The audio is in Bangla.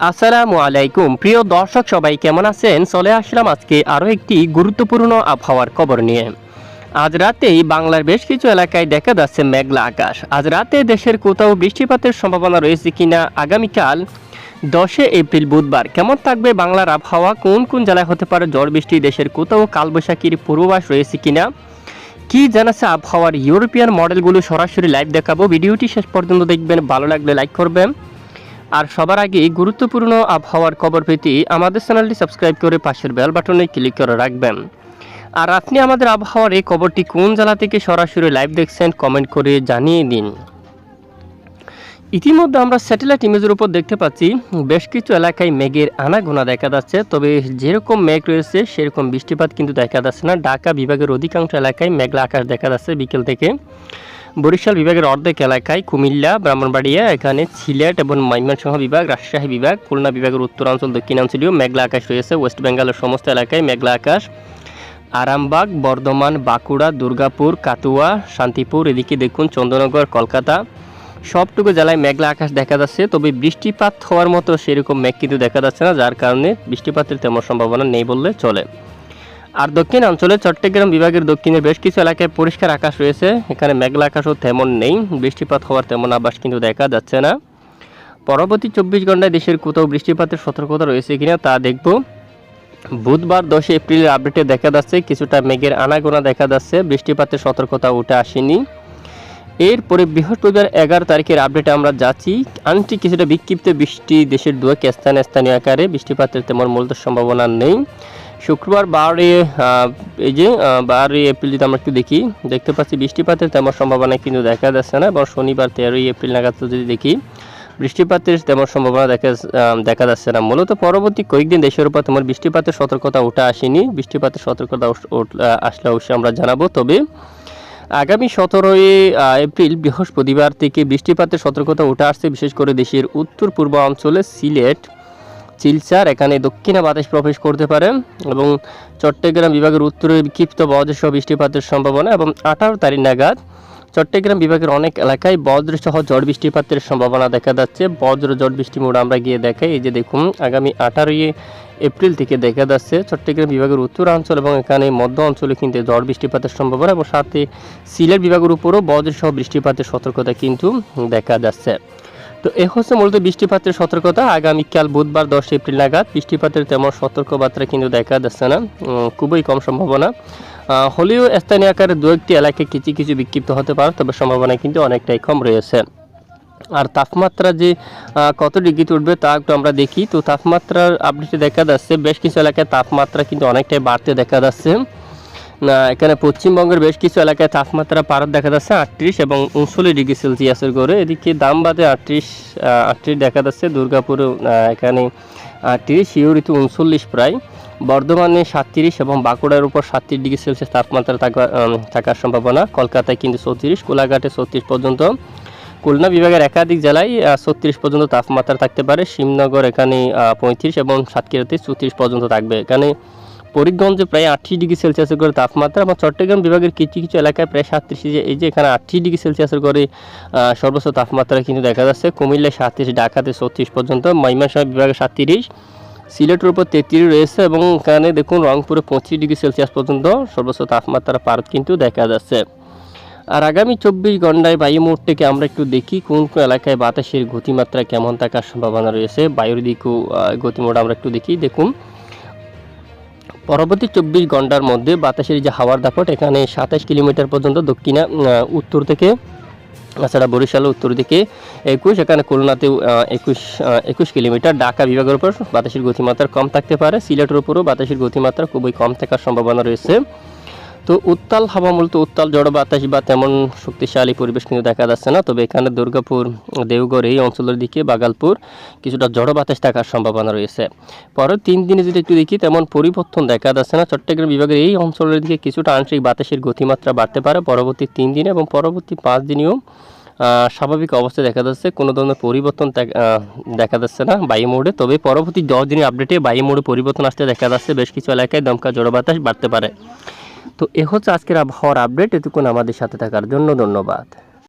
আসসালামু আলাইকুম। প্রিয় দর্শক, সবাই কেমন আছেন? চলে আসলাম আজকে আরও একটি গুরুত্বপূর্ণ আবহাওয়ার খবর নিয়ে। আজ রাতেই বাংলার বেশ কিছু এলাকায় দেখা যাচ্ছে মেঘলা আকাশ। আজ রাতে দেশের কোথাও বৃষ্টিপাতের সম্ভাবনা রয়েছে কিনা আগামীকাল দশে এপ্রিল বুধবার। কেমন থাকবে বাংলার আবহাওয়া? কোন কোন জেলায় হতে পারে ঝড় বৃষ্টি? দেশের কোথাও কালবৈশাখীর পূর্বাভাস রয়েছে কিনা? কি জানাচ্ছে আবহাওয়ার ইউরোপিয়ান মডেলগুলো? সরাসরি লাইভ দেখাবো। ভিডিওটি শেষ পর্যন্ত দেখবেন। ভালো লাগলে লাইক করবেন। আর সবার আগে গুরুত্বপূর্ণ আবহাওয়ার খবর পেতে আমাদের চ্যানেলটি সাবস্ক্রাইব করে পাশের বেল বাটনে ক্লিক করে রাখবেন। আর আপনি আমাদের আবহাওয়ার এই খবরটি কোন জেলা থেকে সরাসরি লাইভ দেখছেন কমেন্ট করে জানিয়ে দিন। ইতিমধ্যে আমরা স্যাটেলাইট ইমেজের উপর দেখতে পাচ্ছি, বেশ কিছু এলাকায় মেঘের আনাগোনা দেখা যাচ্ছে, তবে যেরকম মেঘ রয়েছে, সেরকম বৃষ্টিপাত কিন্তু দেখা যাচ্ছে না। ঢাকা বিভাগের অধিকাংশ এলাকায় মেঘলা আকাশ দেখা যাচ্ছে বিকেল থেকে। বরিশাল বিভাগের অর্ধেক এলাকায় কুমিল্লা, ব্রাহ্মণবাড়িয়া, এখানে সিলেট এবং ময়মনসিংহ বিভাগ, রাজশাহী বিভাগ, খুলনা বিভাগের উত্তরাঞ্চল, দক্ষিণাঞ্চলীয় মেঘলা আকাশ রয়েছে, ওয়েস্ট বেঙ্গলের সমস্ত এলাকায় মেঘলা আকাশ। আরামবাগ, বর্ধমান, বাঁকুড়া, দুর্গাপুর কাতুয়া শান্তিপুর, এদিকে দেখুন চন্দ্রনগর, কলকাতা। সবটুকু জেলায় মেঘলা আকাশ দেখা যাচ্ছে, তবে বৃষ্টিপাত হওয়ার মতো সেরকম মেঘ কিন্তু দেখা যাচ্ছে না, যার কারণে বৃষ্টিপাতের তেমন সম্ভাবনা নেই বললে চলে। আর দক্ষিণ অঞ্চলে চট্টগ্রাম বিভাগের দক্ষিণের বেশ কিছু এলাকায় পরিষ্কার আকাশ রয়েছে। এখানে মেঘলা আকাশও তেমন নেই, বৃষ্টিপাত হওয়ার তেমন আবাস কিন্তু দেখা যাচ্ছে না। পরবর্তী চব্বিশ ঘন্টায় দেশের কোথাও বৃষ্টিপাতের সতর্কতা রয়েছে কিনা তা দেখব। বুধবার দশই এপ্রিলের আপডেটে দেখা যাচ্ছে, কিছুটা মেঘের আনাগোনা দেখা যাচ্ছে, বৃষ্টিপাতের সতর্কতা উঠে আসেনি। এরপরে বৃহস্পতিবার এগারো তারিখের আপডেটে আমরা যাচ্ছি। আনটি কিছুটা বিক্ষিপ্ত বৃষ্টি দেশের দু এক স্থানে স্থানীয় আকারে বৃষ্টিপাতের তেমন মূলত সম্ভাবনা নেই। শুক্রবার বারোই এই যে বারোই এপ্রিল যদি আমরা একটু দেখি, দেখতে পাচ্ছি বৃষ্টিপাতের তেমন সম্ভাবনা কিন্তু দেখা যাচ্ছে না। এবং শনিবার তেরোই এপ্রিল নাগাদ যদি দেখি, বৃষ্টিপাতের তেমন সম্ভাবনা দেখা দেখা যাচ্ছে না। মূলত পরবর্তী কয়েকদিন দেশের উপর তেমন বৃষ্টিপাতের সতর্কতা ওঠা আসেনি। বৃষ্টিপাতের সতর্কতা আসলে অবশ্যই আমরা জানাব। তবে আগামী সতেরোই এপ্রিল বৃহস্পতিবার থেকে বৃষ্টিপাতের সতর্কতা উঠে আসছে। বিশেষ করে দেশের উত্তর পূর্ব অঞ্চলে সিলেট চিলচার এখানে দক্ষিণে বাতাস প্রবেশ করতে পারে এবং চট্টগ্রাম বিভাগের উত্তরে বিক্ষিপ্ত বজ্রসহ বৃষ্টিপাতের সম্ভাবনা এবং আঠারো তারিখ নাগাদ চট্টগ্রাম বিভাগের অনেক এলাকায় বজ্রসহ ঝড় বৃষ্টিপাতের সম্ভাবনা দেখা যাচ্ছে। বজ্র ঝড় বৃষ্টি মোড আমরা গিয়ে দেখাই। এই যে দেখুন, আগামী আঠারোই এপ্রিল থেকে দেখা যাচ্ছে চট্টগ্রাম বিভাগের উত্তরাঞ্চল এবং এখানে মধ্য অঞ্চলে কিন্তু ঝড় বৃষ্টিপাতের সম্ভাবনা এবং সাথে সিলেট বিভাগের উপরও বজ্রসহ বৃষ্টিপাতের সতর্কতা কিন্তু দেখা যাচ্ছে। তো এ হচ্ছে মূলত বৃষ্টিপাতের সতর্কতা। আগামীকাল বুধবার দশ এপ্রিল নাগাদ বৃষ্টিপাতের তেমন সতর্কবার্তা কিন্তু দেখা যাচ্ছে না। খুবই কম সম্ভাবনা। হলেও স্থানীয় আকারে দু একটি এলাকায় কিছু কিছু বিক্ষিপ্ত হতে পারে, তবে সম্ভাবনা কিন্তু অনেকটাই কম রয়েছে। আর তাপমাত্রা যে কত ডিগ্রিতে উঠবে তা একটু আমরা দেখি। তো তাপমাত্রার আপডেটে দেখা যাচ্ছে, বেশ কিছু এলাকায় তাপমাত্রা কিন্তু অনেকটাই বাড়তে দেখা যাচ্ছে। এখানে পশ্চিমবঙ্গের বেশ কিছু এলাকায় তাপমাত্রা পারদ দেখা যাচ্ছে, আটত্রিশ এবং উনচল্লিশ ডিগ্রি সেলসিয়াসের করে এদিকে দামবাদে আটত্রিশ আটত্রিশ দেখা যাচ্ছে, দুর্গাপুরে এখানে আটত্রিশ শিউরিতে উনচল্লিশ প্রায়। বর্ধমানে সাতত্রিশ এবং বাঁকুড়ার উপর সাতত্রিশ ডিগ্রি সেলসিয়াস তাপমাত্রা থাকা- থাকার সম্ভাবনা। কলকাতায় কিন্তু চৌত্রিশ কোলাঘাটে ছত্রিশ পর্যন্ত। খুলনা বিভাগের একাধিক জেলায় ছত্রিশ পর্যন্ত তাপমাত্রা থাকতে পারে। শিবনগর এখানে পঁয়ত্রিশ এবং সাতক্ষীরাতে চৌত্রিশ পর্যন্ত থাকবে। এখানে ফরিদগঞ্জে প্রায় আটত্রিশ ডিগ্রি সেলসিয়াসের করে তাপমাত্রা এবং চট্টগ্রাম বিভাগের কিছু কিছু এলাকায় প্রায় সাতত্রিশ এই যে এখানে আটত্রিশ ডিগ্রি সেলসিয়াসের করে সর্বোচ্চ তাপমাত্রা কিন্তু দেখা যাচ্ছে। কুমিল্লায় সাতত্রিশ ঢাকাতে ছত্রিশ পর্যন্ত, ময়মনসিংহ বিভাগে সাতত্রিশ সিলেটের উপর তেত্রিশ রয়েছে এবং এখানে দেখুন রংপুরে পঁচিশ ডিগ্রি সেলসিয়াস পর্যন্ত সর্বোচ্চ তাপমাত্রা পার কিন্তু দেখা যাচ্ছে। আর আগামী চব্বিশ ঘন্টায় বায়ু থেকে আমরা একটু দেখি, কোন কোন এলাকায় বাতাসের গতিমাত্রা কেমন থাকার সম্ভাবনা রয়েছে। বায়ুর দিকেও গতিমোট আমরা একটু দেখি। দেখুন পরবর্তী চব্বিশ ঘণ্টার মধ্যে বাতাসের যে হাওয়ার দাপট, এখানে সাতাশ কিলোমিটার পর্যন্ত দক্ষিণা উত্তর থেকে, তাছাড়া বরিশালের উত্তর দিকে একুশ, এখানে খুলনাতেও একুশ একুশ কিলোমিটার। ঢাকা বিভাগের উপর বাতাসের গতিমাত্রা কম থাকতে পারে। সিলেটের উপরও বাতাসের গতিমাত্রা খুবই কম থাকার সম্ভাবনা রয়েছে। তো উত্তাল হাওয়া মূলত উত্তাল জড় বাতাস বা তেমন শক্তিশালী পরিবেশ কিন্তু দেখা যাচ্ছে না। তবে এখানে দুর্গাপুর দেওগড় এই অঞ্চলের দিকে বাগালপুর কিছুটা জড় বাতাস থাকার সম্ভাবনা রয়েছে। পরের তিন দিনে যদি একটু দেখি, তেমন পরিবর্তন দেখা যাচ্ছে না। চট্টগ্রাম বিভাগের এই অঞ্চলের দিকে কিছুটা আংশিক বাতাসের গতিমাত্রা বাড়তে পারে পরবর্তী তিন দিনে এবং পরবর্তী পাঁচ দিনেও স্বাভাবিক অবস্থায় দেখা যাচ্ছে কোনো ধরনের পরিবর্তন দেখা যাচ্ছে না মোড়ে। তবে পরবর্তী দশ দিনের আপডেটে মোড়ে পরিবর্তন আসতে দেখা যাচ্ছে। বেশ কিছু এলাকায় দমকা জড় বাতাস বাড়তে পারে। তো এ হচ্ছে আজকের আবহাওয়ার আপডেট এতক্ষণ আমাদের সাথে থাকার জন্য ধন্যবাদ।